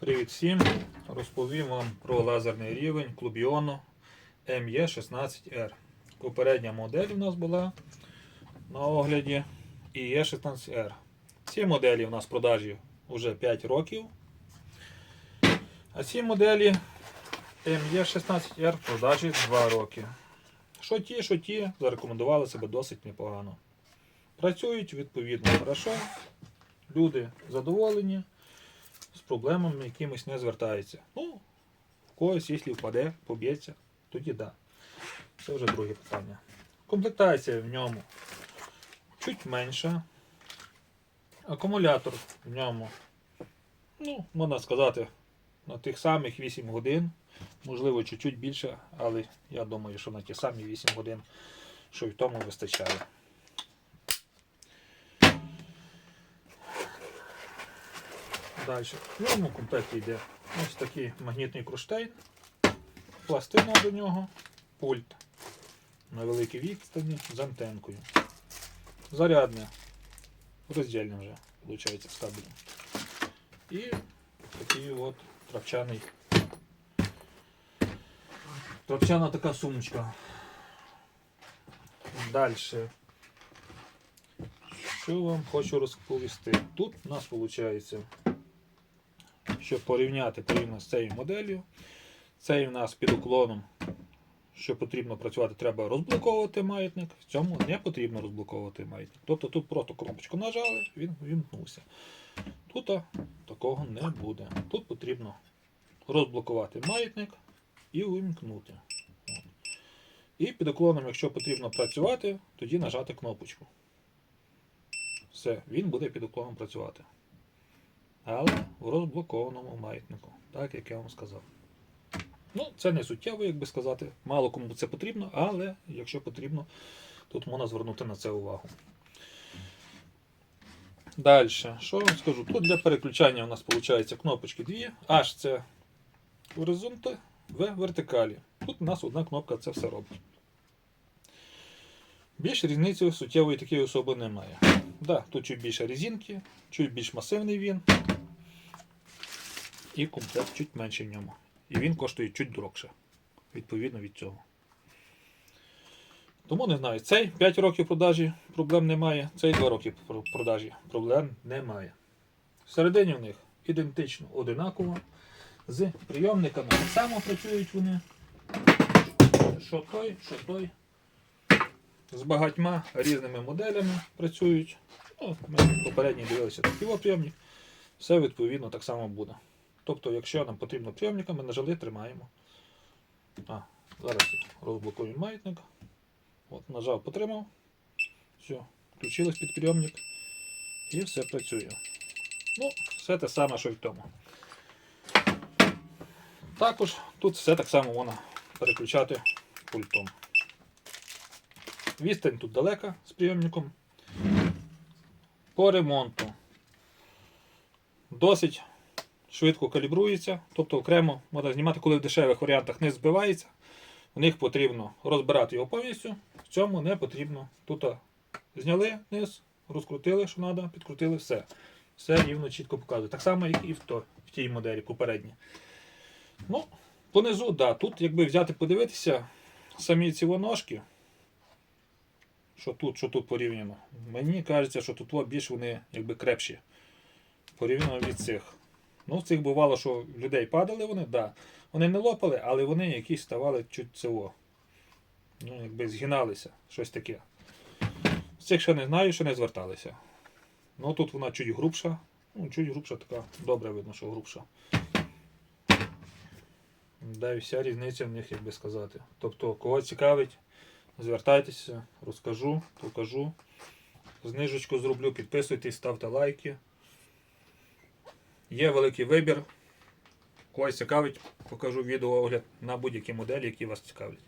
Привіт всім! Розповім вам про лазерний рівень клубіону ME16R. Попередня модель у нас була на огляді і E16R. Ці моделі у нас в продажі вже 5 років. А ці моделі ME16R в продажі 2 роки. Що ті, що ті, зарекомендували себе досить непогано. Працюють відповідно хорошо, люди задоволені проблемами якимось не звертається. Ну, в когось, якщо впаде, поб'ється, тоді да. Це вже друге питання. Комплектація в ньому чуть менша. Акумулятор в ньому, ну, можна сказати, на тих самих 8 годин. Можливо, чуть-чуть більше, але я думаю, що на ті самі 8 годин, що й тому вистачає. Далі. В новому комплекті йде ось такий магнітний кронштейн, пластина до нього, пульт на великій відстані з антенкою. Зарядне, роздільне вже, виходить, з кабелем. І такий от трапчаний. Трапчана така сумочка. Далі. Що вам хочу розповісти? Тут у нас виходить щоб порівняти порівняно з цією моделлю. Цей в нас під уклоном, що потрібно працювати, треба розблоковувати маятник. В цьому не потрібно розблоковувати маятник. Тобто тут просто кнопочку нажали, він вімкнувся. Тут такого не буде. Тут потрібно розблокувати маятник і увімкнути. От. І під уклоном, якщо потрібно працювати, тоді нажати кнопочку. Все, він буде під уклоном працювати але в розблокованому маятнику, так як я вам сказав. Ну, це не суттєво, як би сказати. Мало кому це потрібно, але якщо потрібно, тут можна звернути на це увагу. Далі, що вам скажу? Тут для переключання у нас виходить кнопочки дві. H це горизонти, В вертикалі. Тут у нас одна кнопка це все робить. Більш різниці суттєвої такої особи немає. Да, тут чуть більше резинки, чуть більш масивний він. І комплект чуть менший в ньому. І він коштує чуть дорогше. Відповідно від цього. Тому не знаю, цей 5 років продажі проблем немає, цей 2 роки продажі проблем немає. Всередині в них ідентично одинаково. З прийомниками так само працюють вони. Що той, що той. З багатьма різними моделями працюють. Ну, Ми попередньо дивилися такий прийомник. Все відповідно так само буде. Тобто, якщо нам потрібно прийомника, ми нажали, тримаємо. А, Зараз розблокуємо маятник. От, Нажав, потримав. Все, включилось під прийомник і все працює. Ну, все те саме, що й в тому. Також тут все так само можна переключати пультом. Відстань тут далека з прийомником. По ремонту. Досить швидко калібрується, тобто окремо можна знімати, коли в дешевих варіантах не збивається. В них потрібно розбирати його повністю, в цьому не потрібно. Тут зняли низ, розкрутили, що треба, підкрутили, все. Все рівно чітко показує. Так само, як і в, то, в тій моделі попередній. Ну, понизу, да, тут, якби взяти, подивитися, самі ці ножки, що тут, що тут порівняно. Мені кажеться, що тут більш вони якби крепші. Порівняно від цих. Ну, в цих бувало, що людей падали вони, да. Вони не лопали, але вони якісь ставали чуть цього. Ну, якби згиналися, щось таке. З цих ще не знаю, що не зверталися. Ну тут вона чуть грубша. Ну, чуть грубша така, добре видно, що грубша. Да, і вся різниця в них, як би сказати. Тобто, кого цікавить, звертайтеся, розкажу, покажу. Знижечку зроблю, підписуйтесь, ставте лайки. Є великий вибір. Когось цікавить, покажу відео огляд на будь-які моделі, які вас цікавлять.